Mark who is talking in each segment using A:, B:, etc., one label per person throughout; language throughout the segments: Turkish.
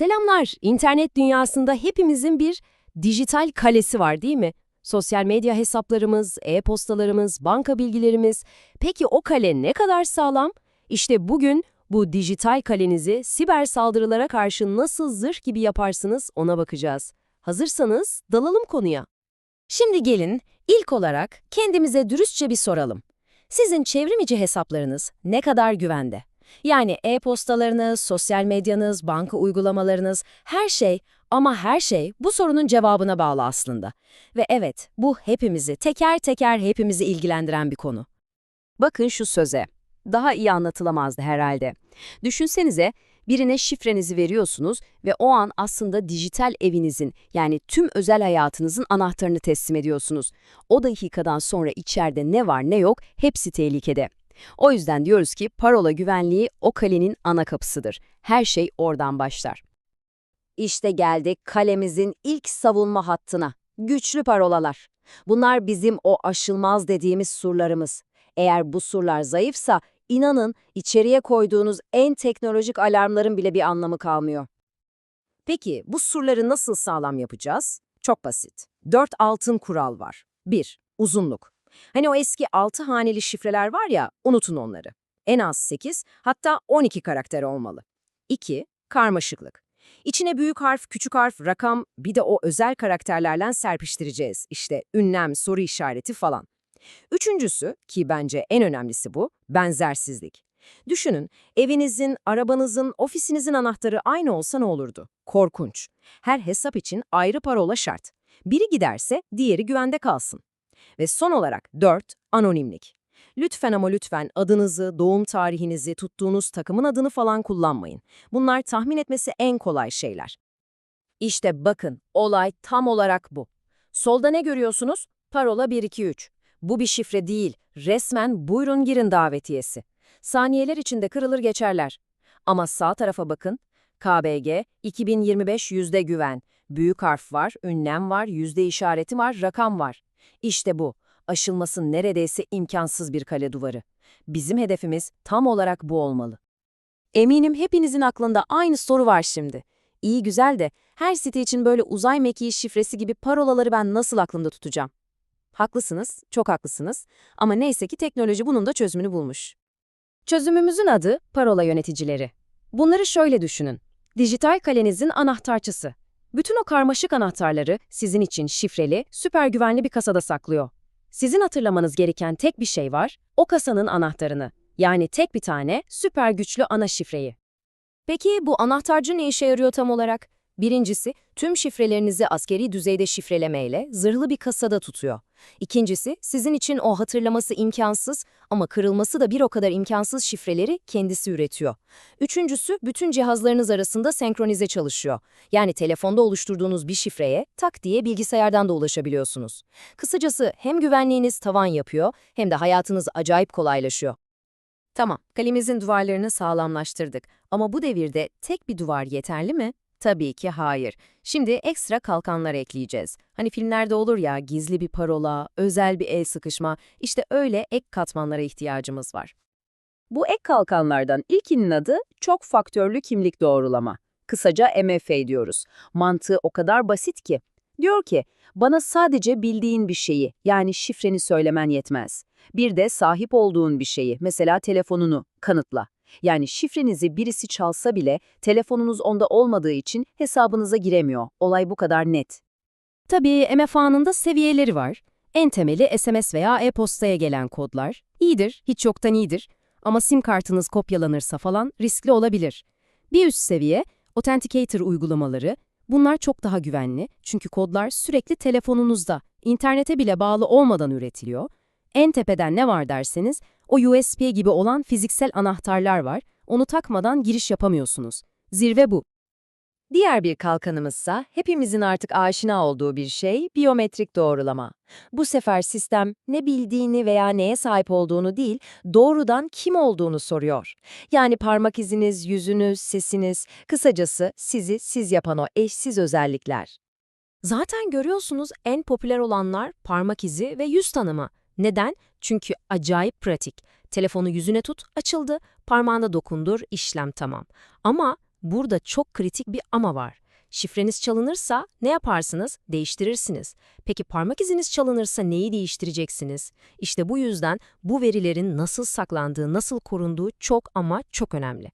A: Selamlar. İnternet dünyasında hepimizin bir dijital kalesi var değil mi? Sosyal medya hesaplarımız, e-postalarımız, banka bilgilerimiz. Peki o kale ne kadar sağlam? İşte bugün bu dijital kalenizi siber saldırılara karşı nasıl zırh gibi yaparsınız ona bakacağız. Hazırsanız dalalım konuya. Şimdi gelin ilk olarak kendimize dürüstçe bir soralım. Sizin çevrimiçi hesaplarınız ne kadar güvende? Yani e-postalarınız, sosyal medyanız, banka uygulamalarınız, her şey ama her şey bu sorunun cevabına bağlı aslında. Ve evet, bu hepimizi, teker teker hepimizi ilgilendiren bir konu. Bakın şu söze. Daha iyi anlatılamazdı herhalde. Düşünsenize, birine şifrenizi veriyorsunuz ve o an aslında dijital evinizin yani tüm özel hayatınızın anahtarını teslim ediyorsunuz. O dakikadan sonra içeride ne var ne yok hepsi tehlikede. O yüzden diyoruz ki parola güvenliği o kalenin ana kapısıdır. Her şey oradan başlar. İşte geldik kalemizin ilk savunma hattına. Güçlü parolalar. Bunlar bizim o aşılmaz dediğimiz surlarımız. Eğer bu surlar zayıfsa inanın içeriye koyduğunuz en teknolojik alarmların bile bir anlamı kalmıyor. Peki bu surları nasıl sağlam yapacağız? Çok basit. Dört altın kural var. 1. Uzunluk. Hani o eski 6 haneli şifreler var ya, unutun onları. En az 8, hatta 12 karakter olmalı. 2. Karmaşıklık. İçine büyük harf, küçük harf, rakam, bir de o özel karakterlerle serpiştireceğiz. İşte ünlem, soru işareti falan. Üçüncüsü, ki bence en önemlisi bu, benzersizlik. Düşünün, evinizin, arabanızın, ofisinizin anahtarı aynı olsa ne olurdu? Korkunç. Her hesap için ayrı parola şart. Biri giderse diğeri güvende kalsın. Ve son olarak 4. Anonimlik. Lütfen ama lütfen adınızı, doğum tarihinizi, tuttuğunuz takımın adını falan kullanmayın. Bunlar tahmin etmesi en kolay şeyler. İşte bakın, olay tam olarak bu. Solda ne görüyorsunuz? Parola 123. Bu bir şifre değil, resmen buyurun girin davetiyesi. Saniyeler içinde kırılır geçerler. Ama sağ tarafa bakın. KBG 2025 yüzde güven. Büyük harf var, ünlem var, yüzde işareti var, rakam var. İşte bu. Aşılması neredeyse imkansız bir kale duvarı. Bizim hedefimiz tam olarak bu olmalı. Eminim hepinizin aklında aynı soru var şimdi. İyi güzel de her site için böyle uzay mekiği şifresi gibi parolaları ben nasıl aklımda tutacağım? Haklısınız, çok haklısınız ama neyse ki teknoloji bunun da çözümünü bulmuş. Çözümümüzün adı parola yöneticileri. Bunları şöyle düşünün. Dijital kalenizin anahtarçısı. Bütün o karmaşık anahtarları sizin için şifreli, süper güvenli bir kasada saklıyor. Sizin hatırlamanız gereken tek bir şey var, o kasanın anahtarını. Yani tek bir tane süper güçlü ana şifreyi. Peki bu anahtarcı ne işe yarıyor tam olarak? Birincisi, tüm şifrelerinizi askeri düzeyde şifrelemeyle zırhlı bir kasada tutuyor. İkincisi, sizin için o hatırlaması imkansız ama kırılması da bir o kadar imkansız şifreleri kendisi üretiyor. Üçüncüsü, bütün cihazlarınız arasında senkronize çalışıyor. Yani telefonda oluşturduğunuz bir şifreye tak diye bilgisayardan da ulaşabiliyorsunuz. Kısacası hem güvenliğiniz tavan yapıyor hem de hayatınız acayip kolaylaşıyor. Tamam, kalemizin duvarlarını sağlamlaştırdık ama bu devirde tek bir duvar yeterli mi? Tabii ki hayır. Şimdi ekstra kalkanlar ekleyeceğiz. Hani filmlerde olur ya gizli bir parola, özel bir el sıkışma, işte öyle ek katmanlara ihtiyacımız var. Bu ek kalkanlardan ilkinin adı çok faktörlü kimlik doğrulama. Kısaca MFA diyoruz. Mantığı o kadar basit ki. Diyor ki, bana sadece bildiğin bir şeyi, yani şifreni söylemen yetmez. Bir de sahip olduğun bir şeyi, mesela telefonunu, kanıtla. Yani şifrenizi birisi çalsa bile telefonunuz onda olmadığı için hesabınıza giremiyor. Olay bu kadar net. Tabii MFA'nın da seviyeleri var. En temeli SMS veya e-postaya gelen kodlar. İyidir, hiç yoktan iyidir. Ama sim kartınız kopyalanırsa falan riskli olabilir. Bir üst seviye, Authenticator uygulamaları. Bunlar çok daha güvenli çünkü kodlar sürekli telefonunuzda, internete bile bağlı olmadan üretiliyor. En tepeden ne var derseniz, o USB gibi olan fiziksel anahtarlar var, onu takmadan giriş yapamıyorsunuz. Zirve bu. Diğer bir kalkanımızsa hepimizin artık aşina olduğu bir şey biyometrik doğrulama. Bu sefer sistem ne bildiğini veya neye sahip olduğunu değil, doğrudan kim olduğunu soruyor. Yani parmak iziniz, yüzünüz, sesiniz, kısacası sizi siz yapan o eşsiz özellikler. Zaten görüyorsunuz en popüler olanlar parmak izi ve yüz tanıma. Neden? Çünkü acayip pratik. Telefonu yüzüne tut, açıldı, parmağına dokundur, işlem tamam. Ama burada çok kritik bir ama var. Şifreniz çalınırsa ne yaparsınız? Değiştirirsiniz. Peki parmak iziniz çalınırsa neyi değiştireceksiniz? İşte bu yüzden bu verilerin nasıl saklandığı, nasıl korunduğu çok ama çok önemli.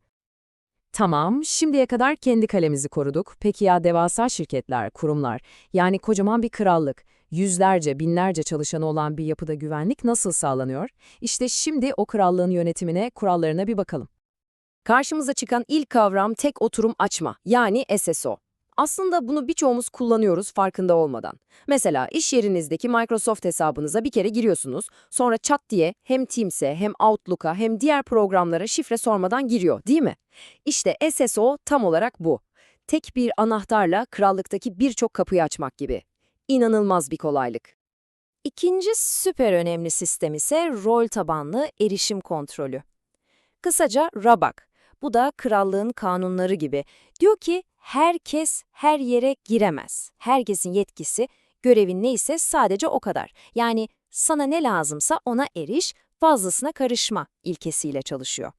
B: Tamam, şimdiye kadar kendi kalemizi koruduk. Peki ya devasa şirketler, kurumlar, yani kocaman bir krallık, yüzlerce, binlerce çalışanı olan bir yapıda güvenlik nasıl sağlanıyor? İşte şimdi o krallığın yönetimine, kurallarına bir bakalım.
A: Karşımıza çıkan ilk kavram tek oturum açma, yani SSO. Aslında bunu birçoğumuz kullanıyoruz farkında olmadan. Mesela iş yerinizdeki Microsoft hesabınıza bir kere giriyorsunuz, sonra çat diye hem Teams'e hem Outlook'a hem diğer programlara şifre sormadan giriyor, değil mi? İşte SSO tam olarak bu. Tek bir anahtarla krallıktaki birçok kapıyı açmak gibi. İnanılmaz bir kolaylık. İkinci süper önemli sistem ise rol tabanlı erişim kontrolü. Kısaca RABAK. Bu da krallığın kanunları gibi. Diyor ki herkes her yere giremez. Herkesin yetkisi, görevin neyse sadece o kadar. Yani sana ne lazımsa ona eriş, fazlasına karışma ilkesiyle çalışıyor.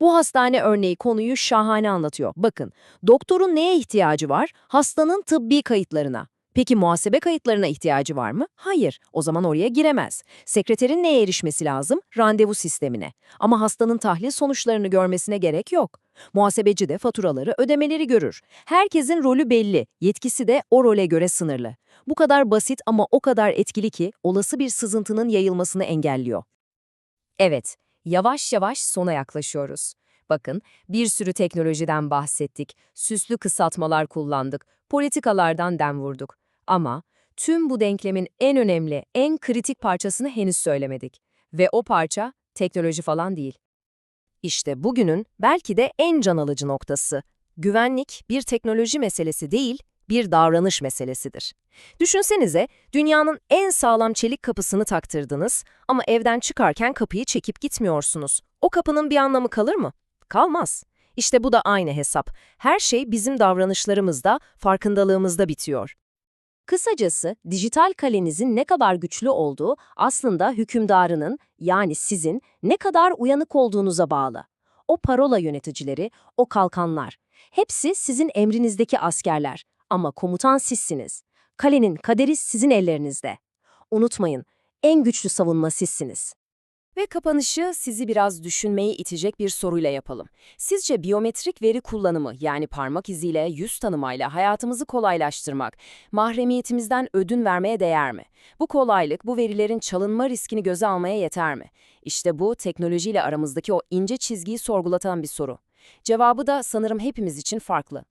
A: Bu hastane örneği konuyu şahane anlatıyor. Bakın, doktorun neye ihtiyacı var? Hastanın tıbbi kayıtlarına. Peki muhasebe kayıtlarına ihtiyacı var mı? Hayır, o zaman oraya giremez. Sekreterin neye erişmesi lazım? Randevu sistemine. Ama hastanın tahlil sonuçlarını görmesine gerek yok. Muhasebeci de faturaları, ödemeleri görür. Herkesin rolü belli, yetkisi de o role göre sınırlı. Bu kadar basit ama o kadar etkili ki olası bir sızıntının yayılmasını engelliyor. Evet, yavaş yavaş sona yaklaşıyoruz. Bakın, bir sürü teknolojiden bahsettik, süslü kısaltmalar kullandık, politikalardan dem vurduk. Ama tüm bu denklemin en önemli, en kritik parçasını henüz söylemedik. Ve o parça teknoloji falan değil. İşte bugünün belki de en can alıcı noktası. Güvenlik bir teknoloji meselesi değil, bir davranış meselesidir. Düşünsenize, dünyanın en sağlam çelik kapısını taktırdınız ama evden çıkarken kapıyı çekip gitmiyorsunuz. O kapının bir anlamı kalır mı? Kalmaz. İşte bu da aynı hesap. Her şey bizim davranışlarımızda, farkındalığımızda bitiyor. Kısacası dijital kalenizin ne kadar güçlü olduğu aslında hükümdarının yani sizin ne kadar uyanık olduğunuza bağlı. O parola yöneticileri, o kalkanlar. Hepsi sizin emrinizdeki askerler ama komutan sizsiniz. Kalenin kaderi sizin ellerinizde. Unutmayın, en güçlü savunma sizsiniz. Ve kapanışı sizi biraz düşünmeyi itecek bir soruyla yapalım. Sizce biyometrik veri kullanımı yani parmak iziyle, yüz tanımayla hayatımızı kolaylaştırmak, mahremiyetimizden ödün vermeye değer mi? Bu kolaylık bu verilerin çalınma riskini göze almaya yeter mi? İşte bu teknolojiyle aramızdaki o ince çizgiyi sorgulatan bir soru. Cevabı da sanırım hepimiz için farklı.